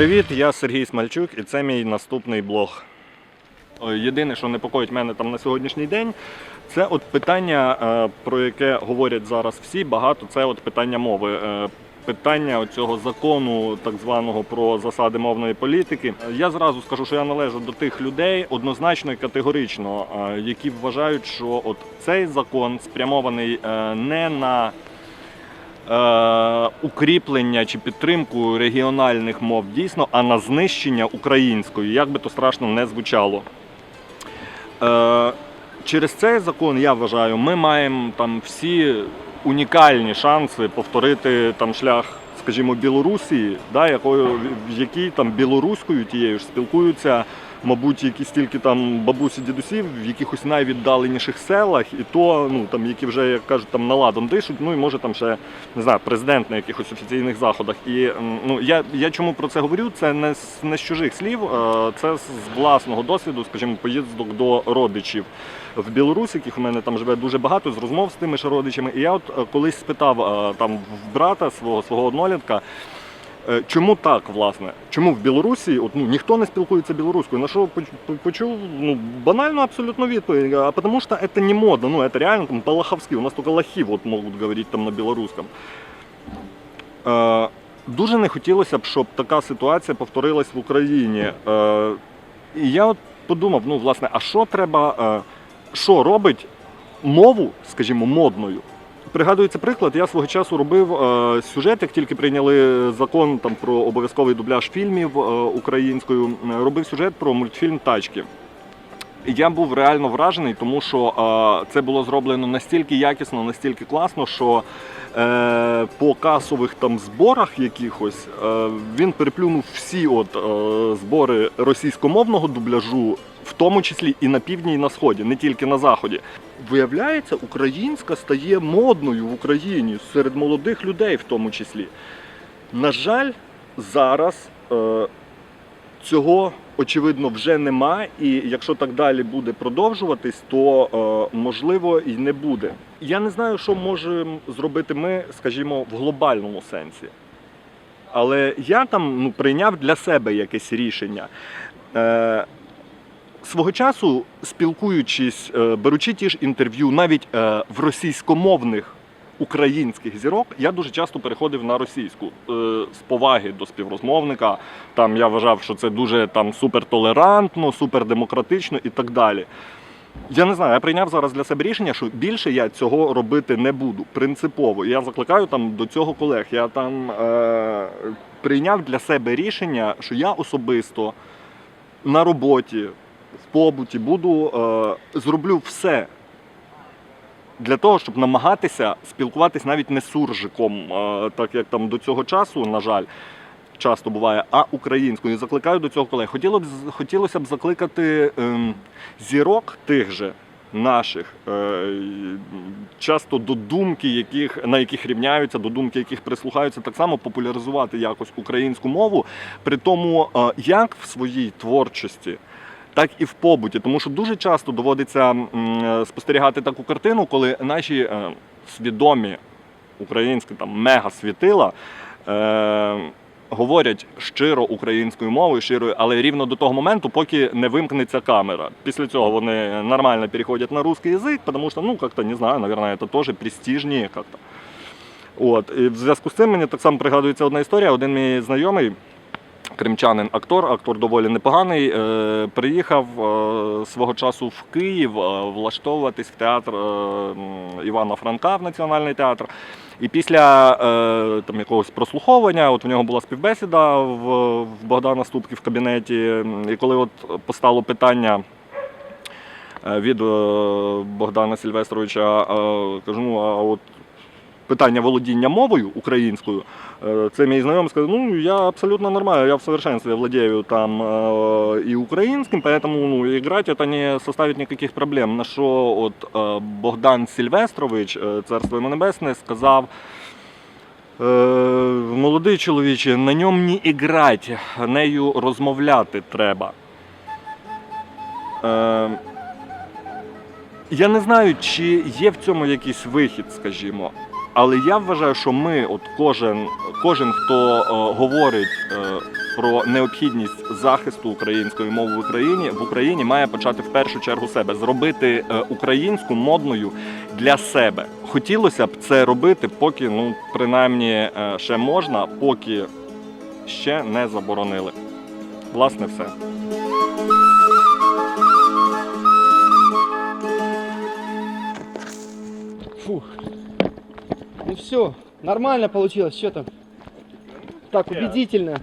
Привіт, я Сергій Смальчук і це мій наступний блог. Е, Єдине, що непокоїть мене там на сьогоднішній день, це от питання, е, про яке говорять зараз всі багато, це от питання мови. Е, Питання цього закону, так званого про засади мовної політики. Я зразу скажу, що я належу до тих людей однозначно і категорично, які вважають, що от цей закон спрямований не на укріплення чи підтримку регіональних мов дійсно, а на знищення української, як би то страшно не звучало. Е, через цей закон, я вважаю, ми маємо там всі унікальні шанси повторити там шлях, скажімо, Білорусі, да, якою, в якій там білоруською тією ж спілкуються, мабуть, якісь тільки там бабусі, дідусі в якихось найвіддаленіших селах, і то, ну там, які вже, як кажуть, там наладом дишуть, ну і може там ще не знаю, президент на якихось офіційних заходах. І ну я, я чому про це говорю? Це не з не з чужих слів, е, це з власного досвіду, скажімо, поїздок до родичів в Білорусі, яких у мене там живе дуже багато, з розмов з тими ж родичами. І я от е, колись спитав е, там в брата свого свого однолітка. Е, Чому так, власне? Чому в Білорусі от, ну, ніхто не спілкується білоруською? На що почув ну, банальну абсолютно відповідь. А потому що це не модно, ну це реально там балаховські. У нас тільки лохи вот, можуть говорити там на білоруському. Е, дуже не хотілося б, щоб така ситуація повторилась в Україні. Е, і я от подумав, ну, власне, а що треба, е, що робить мову, скажімо, модною? Пригадується приклад, я свого часу робив е, сюжет, як тільки прийняли закон там, про обов'язковий дубляж фільмів е, українською, робив сюжет про мультфільм Тачки. Я був реально вражений, тому що е, це було зроблено настільки якісно, настільки класно, що по касових там зборах якихось він переплюнув всі от, збори російськомовного дубляжу, в тому числі і на півдні, і на сході, не тільки на заході. Виявляється, українська стає модною в Україні серед молодих людей, в тому числі. На жаль, зараз е, цього очевидно вже нема, і якщо так далі буде продовжуватись, то е, можливо і не буде. Я не знаю, що можемо зробити ми, скажімо, в глобальному сенсі. Але я там ну, прийняв для себе якесь рішення. Е, свого часу, спілкуючись, е, беручи ті ж інтерв'ю, навіть е, в російськомовних українських зірок, я дуже часто переходив на російську е, з поваги до співрозмовника. Там я вважав, що це дуже там супертолерантно, супердемократично і так далі. Я не знаю, я прийняв зараз для себе рішення, що більше я цього робити не буду. Принципово. Я закликаю там до цього колег. Я там е, прийняв для себе рішення, що я особисто на роботі, побуті буду е, зроблю все для того, щоб намагатися спілкуватись навіть не суржиком, е, так як там до цього часу, на жаль, часто буває, а українською. І закликаю до цього колег. Хотіло б, хотілося б закликати ем, зірок тих же. Наших е, часто до думки, яких на яких рівняються, до думки яких прислухаються, так само популяризувати якось українську мову, при тому, е, як в своїй творчості, так і в побуті. Тому що дуже часто доводиться е, спостерігати таку картину, коли наші е, свідомі українські там мега-світила е, говорять щиро українською мовою, щирою, але рівно до того моменту, поки не вимкнеться камера. Після цього вони нормально переходять на русский язик, тому що, ну, как-то, не знаю, наверное, це теж престижніше в зв'язку з цим мені так само пригадується одна історія. Один мій знайомий, кримчанин актор, актор доволі непоганий, е, приїхав е, свого часу в Київ е, влаштовуватись в театр Івана Франка в Національний театр. І після там, якогось прослуховування, от в нього була співбесіда в, Богдана Ступки в кабінеті. І коли от постало питання від Богдана Сильвестровича, е, кажу, ну а от питання володіння мовою українською, е, це мій знайомий сказав, ну я абсолютно нормально, я в совершенстве владею там э, и украинским, поэтому ну, играть это не составит никаких проблем. На що от е, Богдан Сильвестрович, е, царство йому небесне, сказав. Е, молодий чоловіче, на ньому не іграти, нею розмовляти треба. Е, я не знаю, чи є в цьому якийсь вихід, скажімо. Але я вважаю, що ми, от кожен, кожен хто е, говорить е, про необхідність захисту української мови в Україні в Україні має почати в першу чергу себе зробити е, українську модною для себе. Хотілося б це робити, поки ну принаймні ще можна, поки ще не заборонили. Власне, все. Фух. Ну все, нормально получилось, что там? Так, убедительно.